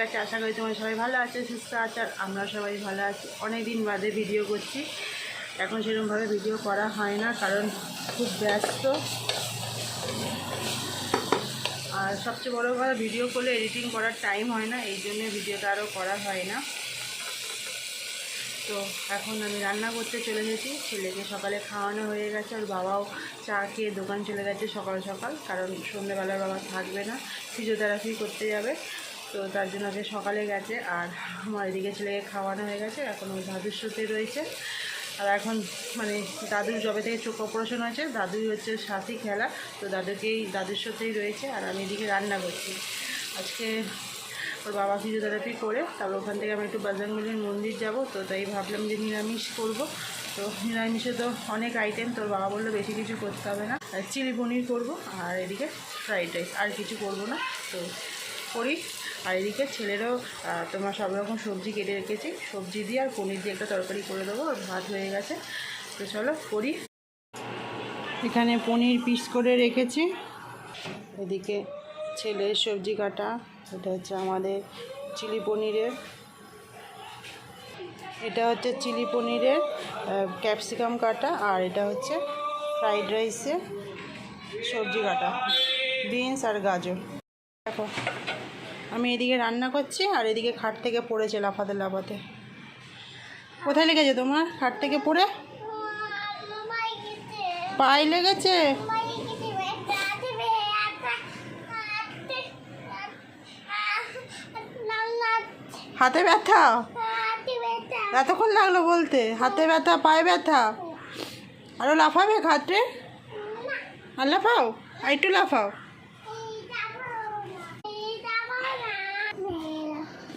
গেছে আশা করি তোমার সবাই ভালো আছে, সুস্থ আছে, আর আমরা সবাই ভালো আছি। অনেক দিন বাদে ভিডিও করছি। এখন সেরকমভাবে ভিডিও করা হয় না, কারণ খুব ব্যস্ত। আর সবচেয়ে বড় কথা ভিডিও করলে এডিটিং করার টাইম হয় না, এই জন্য ভিডিওটা আরও করা হয় না। তো এখন আমি রান্না করতে চলে গেছি। ছেলেকে সকালে খাওয়ানো হয়ে গেছে আর বাবাও চা খেয়ে দোকান চলে গেছে সকাল সকাল, কারণ সন্ধ্যেবেলার বাবা থাকবে না। ফিজিওথেরাপি করতে যাবে। তো তার জন্য আগে সকালে গেছে আর আমার এদিকে ছেলেকে খাওয়ানো হয়ে গেছে, এখন ওই দাদুর সাথে রয়েছে। আর এখন মানে দাদুর জবে থেকে চোখ অপারেশন হয়েছে, দাদুই হচ্ছে সাথী খেলা, তো দাদুকেই, দাদুর সাথেই রয়েছে আর আমি এদিকে রান্না করছি। আজকে ওর বাবা ফিজিওথেরাপি করে, তারপর ওখান থেকে আমি একটু বাজরংবলির মন্দির যাব, তো তাই ভাবলাম যে নিরামিষ করব। তো নিরামিষে তো অনেক আইটেম তোর বাবা বলল বেশি কিছু করতে হবে না। চিলি পনির করব, আর এদিকে ফ্রাইড রাইস, আর কিছু করব না, তো করি আর এদিকে ছেলেরও তোমার সব রকম সবজি কেটে রেখেছি। সবজি দিয়ে আর পনির দিয়ে একটা তরকারি করে দেবো আর ভাত হয়ে গেছে। তো চলো করি। এখানে পনির পিস করে রেখেছি। এদিকে ছেলের সবজি কাটা, এটা হচ্ছে আমাদের চিলি পনিরের। এটা হচ্ছে চিলি পনিরের ক্যাপসিকাম কাটা, আর এটা হচ্ছে ফ্রাইড রাইসে সবজি কাটা, বিনস আর গাজর। দেখো। আমি এদিকে রান্না করছি আর এদিকে খাট থেকে পড়েছে লাফাতে লাফাতে। কোথায় লেগেছে তোমার? খাট থেকে পড়ে? পায়ে লেগেছে? হাতে ব্যথা? এতক্ষণ লাগল বলতে। হাতে ব্যথা, পায়ে ব্যথা? আরও লাফাবে খাটে? আর লাফাও? আর একটু লাফাও?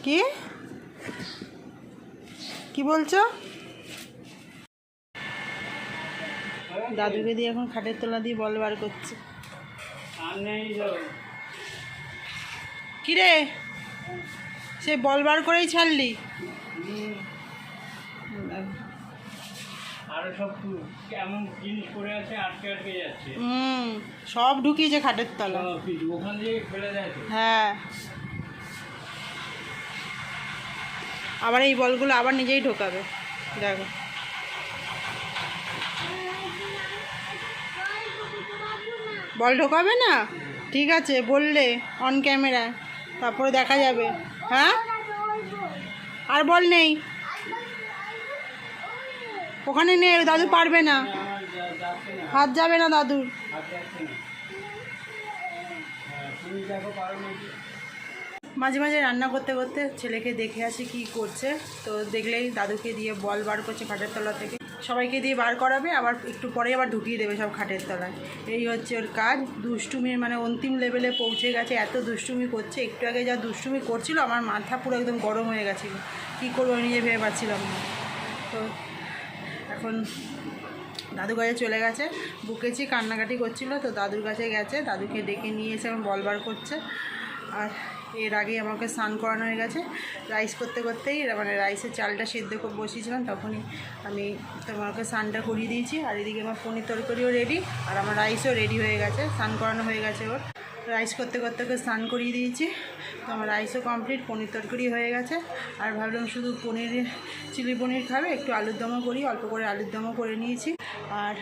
কি? কি বলছো? দাদুকে দিয়ে এখন খাটের তলা দিয়ে বল বার করছে। কিরে? সে বল বার করেই ছাড়লি? আরও সব কেমন জিনিস পড়ে আছে আটকে আটকে যাচ্ছে। হুম সব ঢুকিয়েছে খাটের তলা হ্যাঁ। আবার এই বলগুলো আবার নিজেই ঢোকাবে। দেখো। বল ঢোকাবে না? ঠিক আছে, বললে অন ক্যামেরা তারপরে দেখা যাবে। হ্যাঁ? আর বল নেই। ওখানে নেই, দাদু পারবে না। হাত যাবে না দাদুর। মাঝে মাঝে রান্না করতে করতে ছেলেকে দেখে আসি কি করছে। তো দেখলেই দাদুকে দিয়ে বল বার করছে খাটের তলা থেকে। সবাইকে দিয়ে বার করাবে, আবার একটু পরে আবার ঢুকিয়ে দেবে সব খাটের তলায়। এই হচ্ছে ওর কাজ। দুষ্টুমির মানে অন্তিম লেভেলে পৌঁছে গেছে। এত দুষ্টুমি করছে। একটু আগে যা দুষ্টুমি করছিল, আমার মাথা পুরো একদম গরম হয়ে গেছিল। কী করব নিজে ভেবে পাচ্ছিলাম না। তো এখন দাদু কাছে চলে গেছে। বুকেছি কান্নাকাটি করছিল, তো দাদুর কাছে গেছে। দাদুকে ডেকে নিয়ে এসে এখন বল বার করছে। আর এর আগে আমাকে স্নান করানো হয়ে গেছে। রাইস করতে করতেই মানে রাইসের চালটা সেদ্ধ করে বসিয়েছিলাম, তখনই আমি তোমাকে স্নানটা করিয়ে দিয়েছি। আর এদিকে আমার পনির তরকারিও রেডি আর আমার রাইসও রেডি হয়ে গেছে, স্নান করানো হয়ে গেছে ওর। রাইস করতে করতে ওকে স্নান করিয়ে দিয়েছি। তো আমার রাইসও কমপ্লিট পনির তরকারি হয়ে গেছে। আর ভাবলাম শুধু পনির, চিলি পনির খাবে, একটু আলুর দমও করি, অল্প করে আলুর দমও করে নিয়েছি। আর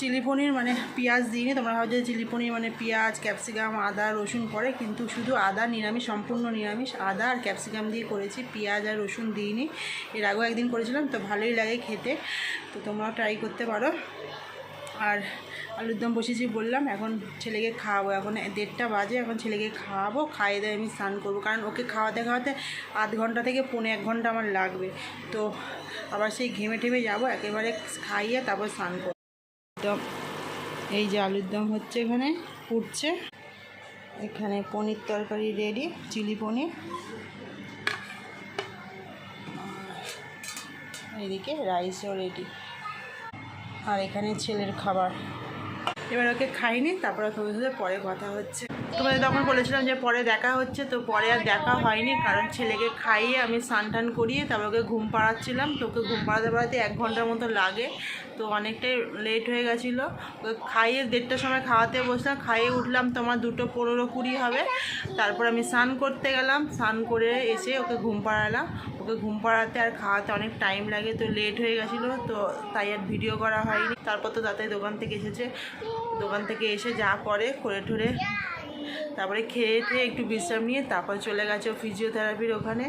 চিলি পনির মানে পেঁয়াজ দিইনি তোমরা ভাবছ চিলি পনির মানে পেঁয়াজ, ক্যাপসিকাম, আদা, রসুন পরে কিন্তু শুধু আদা নিরামিষ, সম্পূর্ণ নিরামিষ। আদা আর ক্যাপসিকাম দিয়ে করেছি, পেঁয়াজ আর রসুন দিইনি এর আগেও একদিন করেছিলাম, তো ভালোই লাগে খেতে। তো তোমরাও ট্রাই করতে পারো। আর আলুর দম বসেছি বললাম, এখন ছেলেকে খাওয়াবো। এখন দেড়টা বাজে, এখন ছেলেকে খাওয়াবো। খাইয়ে দিয়ে আমি স্নান করব। কারণ ওকে খাওয়াতে খাওয়াতে আধ ঘণ্টা থেকে পৌনে এক ঘণ্টা আমার লাগবে। তো আবার সেই ঘেমে ঠেমে যাব, একেবারে খাইয়ে তারপর স্নান করব। তো এই যে আলুর দম হচ্ছে এখানে, ফুটছে। এখানে পনির তরকারি রেডি চিলি পনির। এদিকে রাইসও রেডি আর এখানে ছেলের খাবার। এবার ওকে খাইনি, তারপরে তোমাদের সাথে পরে কথা হচ্ছে। তোমাদের তখন বলেছিলাম যে পরে দেখা হচ্ছে, তো পরে আর দেখা হয়নি, কারণ ছেলেকে খাইয়ে আমি স্নান টান করিয়ে তারপর ওকে ঘুম পাড়াচ্ছিলাম। তো ওকে ঘুম পাড়াতে পাড়াতে এক ঘণ্টার মতো লাগে। তো অনেকটাই লেট হয়ে গেছিল। তো খাইয়ে দেড়টার সময় খাওয়াতে বসলাম, খাইয়ে উঠলাম, তোমার দুটো পনেরো কুড়ি হবে। তারপর আমি স্নান করতে গেলাম, স্নান করে এসে ওকে ঘুম পাড়ালাম। ওকে ঘুম পাড়াতে আর খাওয়াতে অনেক টাইম লাগে, তো লেট হয়ে গেছিল, তো তাই আর ভিডিও করা হয়নি। তারপর তো তাতে দোকান থেকে এসেছে। দোকান থেকে এসে যা করে করে ঠুরে তারপরে খেয়ে খেয়ে একটু বিশ্রাম নিয়ে তারপর চলে গেছে ফিজিওথেরাপির ওখানে।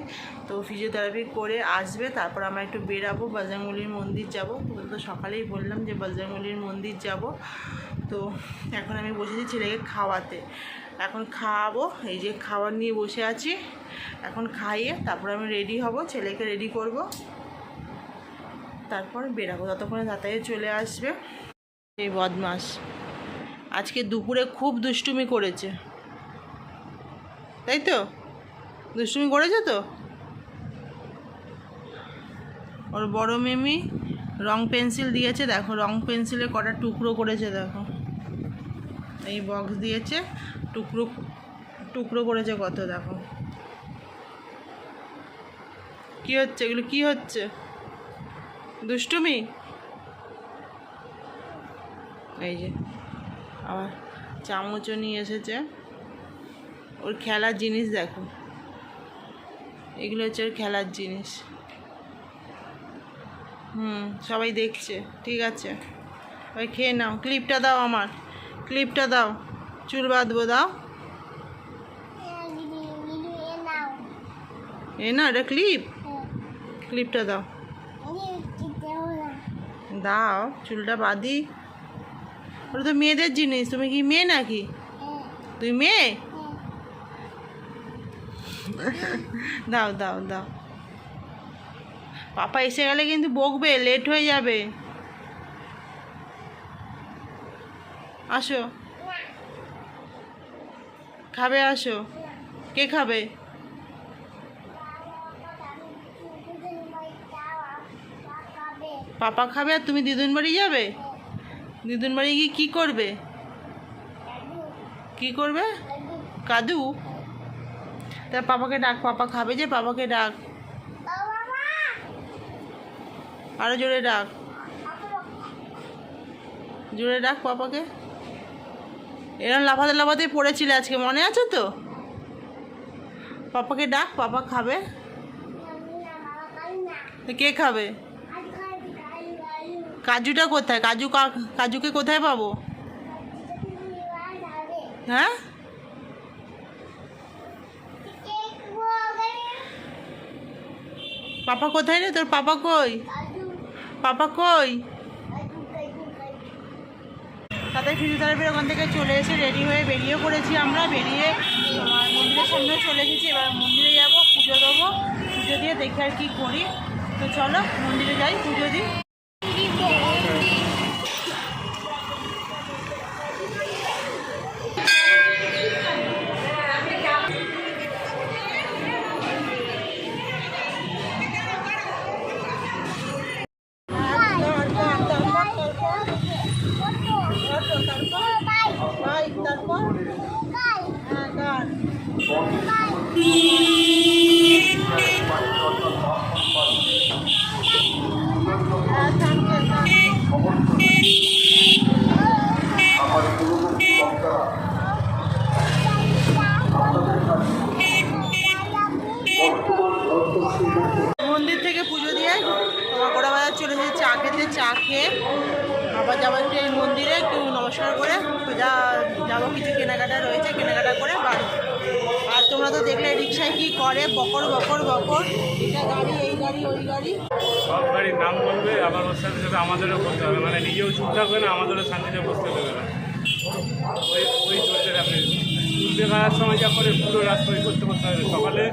তো ফিজিওথেরাপি করে আসবে, তারপর আমরা একটু বেরাবো, বজরংবলির মন্দির যাব। তো সকালেই বললাম যে বজরংবলির মন্দির যাব। তো এখন আমি বসেছি ছেলেকে খাওয়াতে। এখন খাওয়াবো, এই যে খাবার নিয়ে বসে আছি। এখন খাইয়ে তারপর আমি রেডি হব, ছেলেকে রেডি করব। তারপর বেরাবো, ততক্ষণে তাড়াতাড়ি চলে আসবে। এই বদমাস আজকে দুপুরে খুব দুষ্টুমি করেছে। তাই তো? দুষ্টুমি করেছে তো? ওর বড় মেমি রং পেন্সিল দিয়েছে, দেখো রং পেন্সিলে কটা টুকরো করেছে, দেখো। এই বক্স দিয়েছে, টুকরো টুকরো করেছে কত, দেখো। কি হচ্ছে? এগুলো কি হচ্ছে? দুষ্টুমি? এই যে। আবার চামচও নিয়ে এসেছে। ওর খেলার জিনিস দেখো। এগুলো হচ্ছে ওর খেলার জিনিস। হুম সবাই দেখছে ঠিক আছে। ওই খেয়ে নাও ক্লিপটা দাও আমার। ক্লিপটা দাও চুল বাঁধবো দাও। এ না এটা ক্লিপ? ক্লিপটা দাও। দাও চুলটা বাঁধি। ওটা তো মেয়েদের জিনিস। তুমি কি মেয়ে নাকি? তুই মেয়ে? দাও দাও দাও। পাপা এসে গেলে কিন্তু বকবে লেট হয়ে যাবে। আসো। খাবে, আসো। কে খাবে? পাপা খাবে আর তুমি দিদুন বাড়ি যাবে? দিদুন বাড়ি গিয়ে কী করবে? কি করবে? কাদু? তা পাপাকে ডাক, পাপা খাবে যে? পাপাকে ডাক। আরও জোরে ডাক। জোরে ডাক পাপাকে। এরকম লাফাতে লাফাতে পড়েছিলে আজকে, মনে আছে তো? পাপাকে ডাক, পাপা খাবে। কে খাবে? কাজুটা কোথায়? কাজু কাজুকে কোথায় পাবো? হ্যাঁ? পাপা কোথায় রে? তোর পাপা কই? পাপা কই? তাদের ফিজিওথেরাপির ওখান থেকে চলে এসে রেডি হয়ে বেরিয়ে পড়েছি আমরা। বেরিয়ে মন্দিরের সামনে চলে এসেছি। এবার মন্দিরে যাব, পুজো দেবো। পুজো দিয়ে দেখে আর কি করি। তো চলো মন্দিরে যাই, পুজো দিই। মন্দির থেকে পুজো দিয়ে তোমার গোড়া বাজার চলে এসেছি। চা খেতে চা খেয়ে, আবার যাব একটু এই মন্দিরে, একটু নমস্কার করে যা যাব কিছু কেনাকাটা রয়েছে, কেনাকাটা করে বাড়ি। আর তোমরা তো দেখলে রিক্সায় কি করে, বকর বকর বকর। এটা গাড়ি, এই গাড়ি, ওই গাড়ি। সব গাড়ির নাম বলবে, আবার ওর সাথে সাথে আমাদেরও করতে হবে। মানে নিজেও চুপ থাকবে না, আমাদেরও শান্তিতে বসতে দেবে না। ওই ওই চলছে আপনি তুলতে খাওয়ার সময় যা করে পুরো রাস্তা ওই করতে করতে হবে। সকালে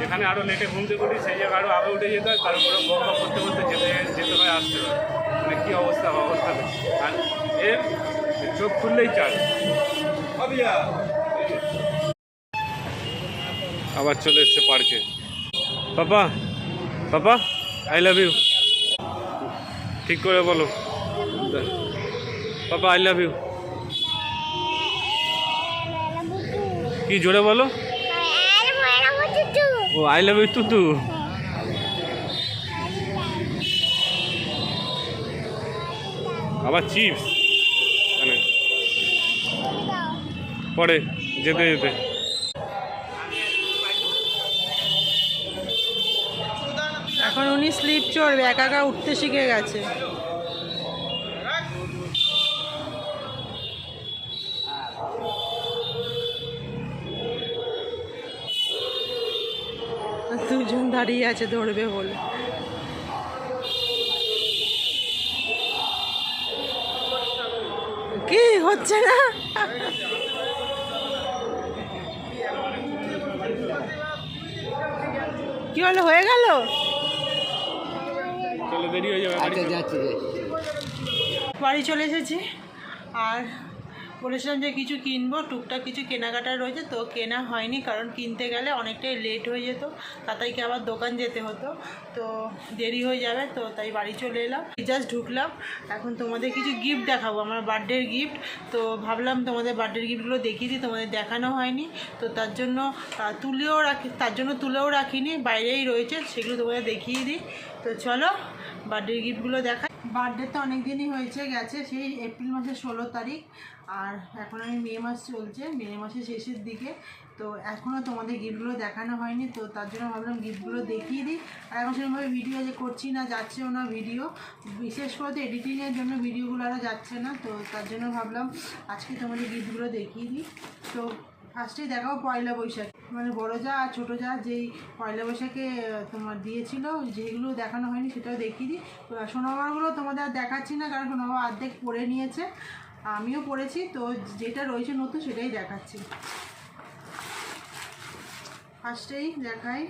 যেখানে আরও লেটে ঘুমতে করি সেই জায়গায় আরও আগে উঠে যেতে হয়, তারপরে বক করতে করতে যেতে যেতে হয়, আসতে হয়। মানে কী অবস্থা অবস্থা? আর এর চোখ খুললেই চাল আবার চলে এসছে পার্কে। পাপা পাপা আই লাভ ইউ ঠিক করে বলো। পাপা আই লাভ ইউ কি জোরে বলো? ও আই লাভ ইউ তুতু আবার চিপস মানে পরে যেতে যেতে। এখন উনি স্লিপ চড়বে, একা একা উঠতে শিখে গেছে। দুজন দাঁড়িয়ে আছে, ধরবে বলে। কি হচ্ছে না? কি হলো হয়ে গেল? চলে দেরি হয়ে যাবে আচ্ছা যাচ্ছি যাচ্ছি। বাড়ি চলে এসেছি আর বলেছিলাম যে কিছু কিনবো, টুকটাক কিছু কেনাকাটা রয়েছে, তো কেনা হয়নি, কারণ কিনতে গেলে অনেকটাই লেট হয়ে যেত। তাতাইকে আবার দোকান যেতে হতো, তো দেরি হয়ে যাবে, তো তাই বাড়ি চলে এলাম। জাস্ট ঢুকলাম, এখন তোমাদের কিছু গিফট দেখাবো, আমার বার্থডের গিফট তো ভাবলাম তোমাদের বার্থডের গিফটগুলো দেখিয়ে দিই, তোমাদের দেখানো হয়নি। তো তার জন্য তুলেও রাখি, তার জন্য তুলেও রাখিনি, বাইরেই রয়েছে, সেগুলো তোমাদের দেখিয়ে দিই। তো চলো বার্থডের গিফটগুলো দেখা বার্থডে তো অনেক দিনই হয়েছে, গেছে সেই এপ্রিল মাসের ষোলো তারিখ। আর এখন আমি মে মাস চলছে, মে মাসের শেষের দিকে। তো এখনও তোমাদের গিফটগুলো দেখানো হয়নি, তো তার জন্য ভাবলাম গিফটগুলো দেখিয়ে দিই। আর এখন সেরকমভাবে ভিডিও যে করছি না, যাচ্ছেও না ভিডিও। বিশেষ করে তো এডিটিংয়ের জন্য ভিডিওগুলো আরও যাচ্ছে না, তো তার জন্য ভাবলাম আজকে তোমাদের গিফটগুলো দেখিয়ে দিই। তো ফার্স্টেই দেখাও পয়লা বৈশাখ। মানে বড় যা আর ছোটো যা যেই পয়লা বৈশাখে তোমার দিয়েছিল, যেগুলো দেখানো হয়নি সেটাও দেখিয়ে দিই। তো সোনামারগুলো তোমাদের আর দেখাচ্ছি না, কারণ সোনামা অর্ধেক পরে নিয়েছে। আমিও পড়েছি তো যেটা রয়েছে নতুন সেটাই দেখাচ্ছি। ফার্স্টেই দেখাই।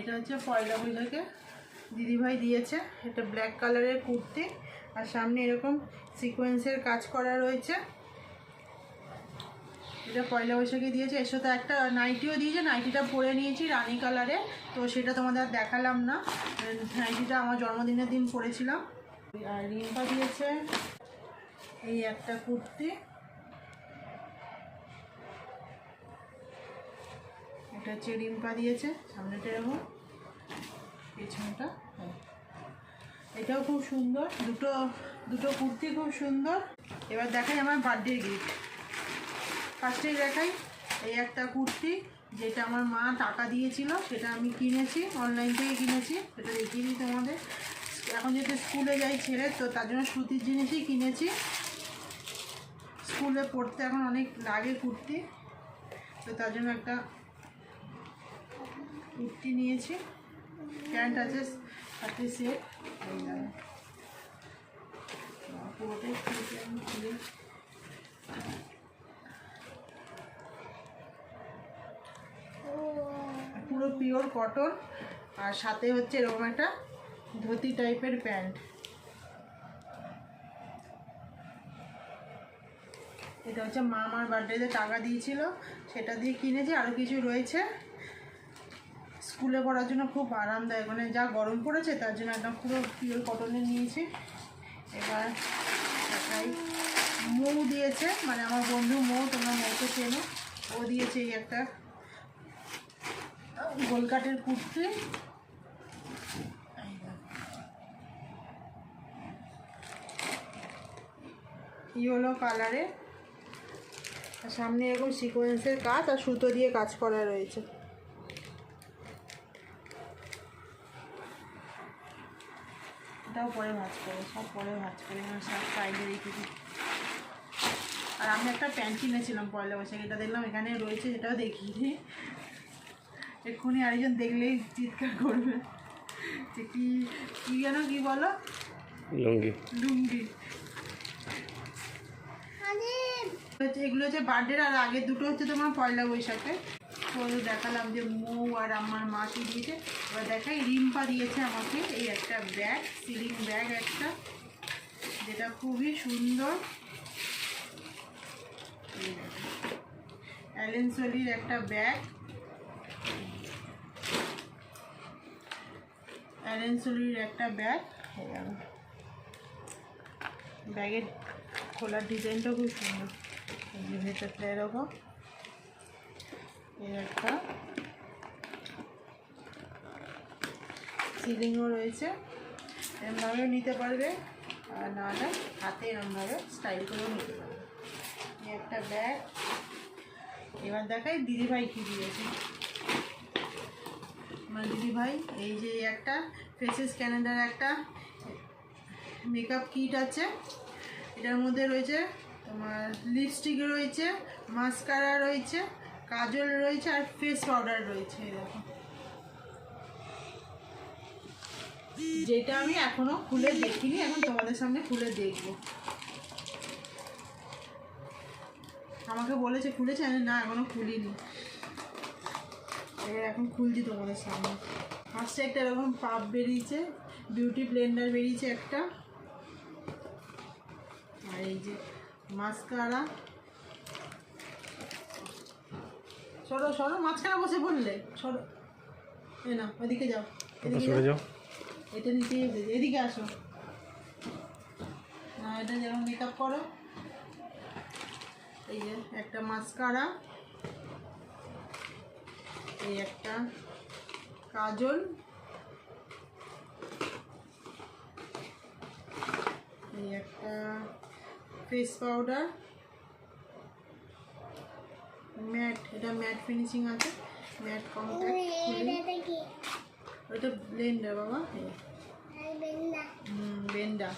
এটা হচ্ছে পয়লা বৈশাখে দিদিভাই দিয়েছে এটা ব্ল্যাক কালারের কুর্তি। আর সামনে এরকম সিকোয়েন্সের কাজ করা রয়েছে। এটা পয়লা বৈশাখে দিয়েছে, এর সাথে একটা নাইটিও দিয়েছে নাইটিটা পরে নিয়েছি রানি কালারে তো সেটা তোমাদের আর দেখালাম না। নাইটিটা আমার জন্মদিনের দিন পরেছিলাম। আর রিম্পা দিয়েছে এই একটা কুর্তি। এটা হচ্ছে রিম্পা দিয়েছে, সামনেটা এরকম, পেছনটা। হ্যাঁ। এটাও খুব সুন্দর। দুটো দুটো কুর্তি খুব সুন্দর। এবার দেখাই আমার বার্থডে গিফট ফার্স্টেই দেখাই এই একটা কুর্তি, যেটা আমার মা টাকা দিয়েছিল, সেটা আমি কিনেছি অনলাইন থেকে কিনেছি, সেটা দেখিয়ে দিই তোমাদের। এখন যেহেতু স্কুলে যাই ছেড়ে, তো তার জন্য সুতির জিনিসই কিনেছি। স্কুলে পড়তে এখন অনেক লাগে কুর্তি, তো তার জন্য একটা কুর্তি নিয়েছি। প্যান্ট আছে সাথে সেট এই দেখো। পুরোটাই খুলতে আমি খুলে। পুরো পিওর কটন আর সাথে হচ্ছে এরকম একটা ধুতি টাইপের প্যান্ট। এটা হচ্ছে মা আমার বার্থডেতে টাকা দিয়েছিল, সেটা দিয়ে কিনেছি আরও কিছু রয়েছে। স্কুলে পড়ার জন্য খুব আরামদায়ক। মানে যা গরম পড়েছে, তার জন্য একদম পুরো পিওর কটনের নিয়েছি। এবার দেখাই মৌ দিয়েছে। মানে আমার বন্ধু মৌ, তোমরা মৌকে চেনো। ও দিয়েছে এই একটা গোলকাটের কুর্তি। ইয়েলো কালারে। সামনে এরকম সিকোয়েন্সের কাজ, আর সুতো দিয়ে কাজ করা রয়েছে। এটাও পরে ভাজ করে সব পরে ভাজ করে সব সাইডে রেখে দিই। আর আমি একটা প্যান্ট কিনেছিলাম পয়লা বৈশাখ এটা দেখলাম এখানে রয়েছে সেটাও দেখিয়ে এক্ষুনি আরেকজন দেখলেই চিৎকার করবে যে কি কী যেন কী বলো? লুঙ্গি। লুঙ্গি। এগুলো হচ্ছে বার্থডের আর আগের দুটো হচ্ছে তোমার পয়লা বৈশাখে। তো দেখালাম যে মৌ আর আমার মাকে দিয়েছে। এবার দেখাই, রিম্পা দিয়েছে আমাকে এই একটা ব্যাগ, সিলিং ব্যাগ একটা, যেটা খুবই সুন্দর। অ্যালেন সোলির একটা ব্যাগ। অ্যালেন সোলির একটা ব্যাগ। ব্যাগের খোলার ডিজাইনটা খুব সুন্দর। ভেতরটা এরকম। এই একটা। সিলিংও রয়েছে। এরমভাবেও নিতে পারবে। আর নাহলে হাতে এরমভাবে স্টাইল করেও নিতে পারবে। এই একটা ব্যাগ এবার দেখাই দিদিভাই কী দিয়েছে। আমার দিদিভাই, এই যে একটা ফেসেস ক্যালেন্ডার একটা মেকআপ কিট আছে। এটার মধ্যে রয়েছে তোমার লিপস্টিক রয়েছে মাস্কারা রয়েছে। কাজল রয়েছে আর ফেস পাউডার রয়েছে এরকম যেটা আমি এখনও খুলে দেখিনি, এখন তোমাদের সামনে খুলে দেখব। আমাকে বলেছে খুলেছে, আমি না, এখনও খুলিনি। এবার এখন খুলছি তোমাদের সামনে। ফার্স্টে একটা এরকম পাপ বেরিয়েছে বিউটি ব্লেন্ডার বেরিয়েছে একটা। আর এই যে মাস্কারা সরো সরো মাঝখানে বসে বললে সরো। এ না ওইদিকে যাও এদিকে যাও। যাও। এটা হবে এদিকে আসো। না এটা যেমন মেকআপ করো। এই যে একটা মাস্কারা এই একটা কাজল। এই একটা ফেস পাউডার ম্যাট এটা ম্যাট ফিনিশিং আছে ম্যাট কম্প্যাক্ট ওইটা ব্লেন্ডার বাবা। হুম বেন্ডা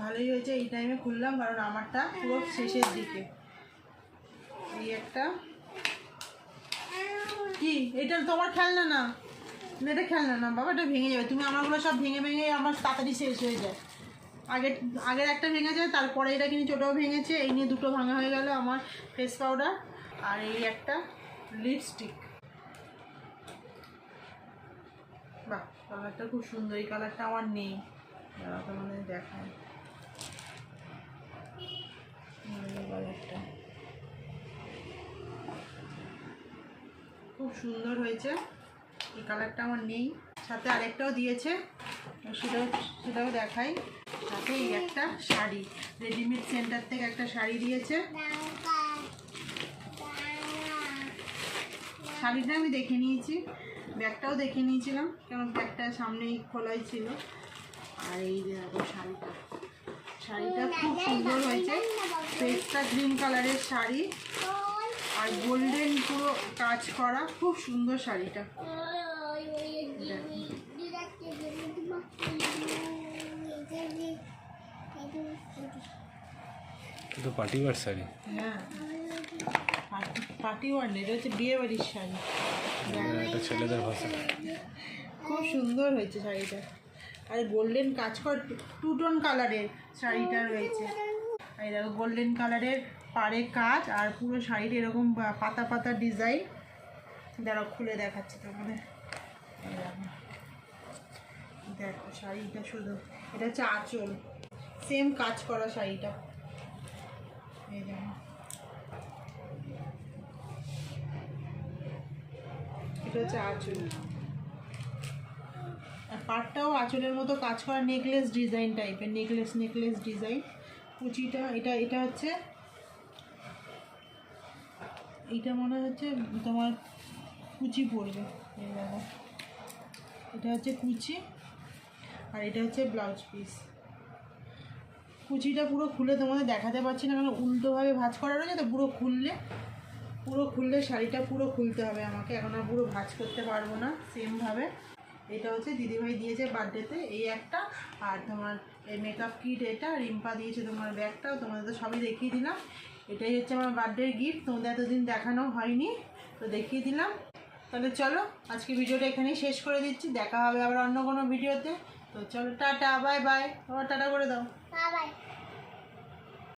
ভালোই হয়েছে এই টাইমে খুললাম কারণ আমারটা পুরো শেষের দিকে। এই একটা। কি? এটা তোমার খেলনা না। না, এটা খেলনা না। বাবা এটা ভেঙে যাবে। তুমি আমারগুলো সব ভেঙে ভেঙে আমার তাড়াতাড়ি শেষ হয়ে যায়। আগের আগের একটা ভেঙেছে তারপরে এটা কিন্তু ছোটোও ভেঙেছে, এই নিয়ে দুটো ভাঙা হয়ে গেল আমার ফেস পাউডার আর এই একটা লিপস্টিক বাহ কালারটা খুব সুন্দর, এই কালারটা আমার নেই। তোমাদের দেখায় কালারটা খুব সুন্দর হয়েছে, এই কালারটা আমার নেই। সাথে আরেকটাও দিয়েছে, সেটাও সেটাও দেখাই। সাথে এই একটা শাড়ি রেডিমেড সেন্টার থেকে একটা শাড়ি দিয়েছে। শাড়িটা আমি দেখে নিয়েছি, ব্যাগটাও দেখে নিয়েছিলাম কারণ ব্যাগটা সামনেই খোলাই ছিল। আর এই যে শাড়িটা। শাড়িটা খুব সুন্দর হয়েছে। ফেসটা গ্রিন কালারের শাড়ি। আর গোল্ডেন পুরো কাজ করা, খুব সুন্দর শাড়িটা। তো পার্টি ওয়ার শাড়ি হ্যাঁ। পার্টি ওয়ার ওয়ান এটা হচ্ছে বিয়ে বাড়ির শাড়ি। এটা ছেলেদের ভাষা। খুব সুন্দর হয়েছে শাড়িটা। আর গোল্ডেন কাজ কর টু টোন কালারের শাড়িটা রয়েছে। আর এই দেখো গোল্ডেন কালারের পাড়ে কাজ আর পুরো শাড়িটা এরকম পাতা পাতা ডিজাইন। দাঁড়াও খুলে দেখাচ্ছি তোমাদের। দেখো। শাড়িটা শুধু। এটা হচ্ছে আঁচল। সেম কাজ করা শাড়িটা। এটা হচ্ছে আঁচল। আর পাটটাও আঁচলের মতো কাজ করা নেকলেস ডিজাইন টাইপের নেকলেস নেকলেস ডিজাইন কুচিটা, এটা এটা হচ্ছে এটা মনে হচ্ছে তোমার কুচি পড়বে এটা হচ্ছে কুচি, আর এটা হচ্ছে ব্লাউজ পিস কুচিটা পুরো খুলে তোমাদের দেখাতে পারছি না, কারণ উল্টোভাবে ভাঁজ করা রয়েছে, তো পুরো খুললে পুরো খুললে শাড়িটা পুরো খুলতে হবে আমাকে, এখন আর পুরো ভাঁজ করতে পারব না, সেমভাবে। এটা হচ্ছে দিদিভাই দিয়েছে বার্থডেতে, এই একটা, আর তোমার এই মেকআপ কিট এটা, রিম্পা দিয়েছে তোমার ব্যাগটাও, তোমাদের তো সবই দেখিয়ে দিলাম। এটাই হচ্ছে আমার বার্থডের গিফট তোমাদের এতদিন দেখানো হয়নি, তো দেখিয়ে দিলাম। তাহলে চলো, আজকে ভিডিওটা এখানেই শেষ করে দিচ্ছি, দেখা হবে আবার অন্য কোনো ভিডিওতে। তো চলো, টাটা বাই বাই আবার টাটা করে দাও। 妈妈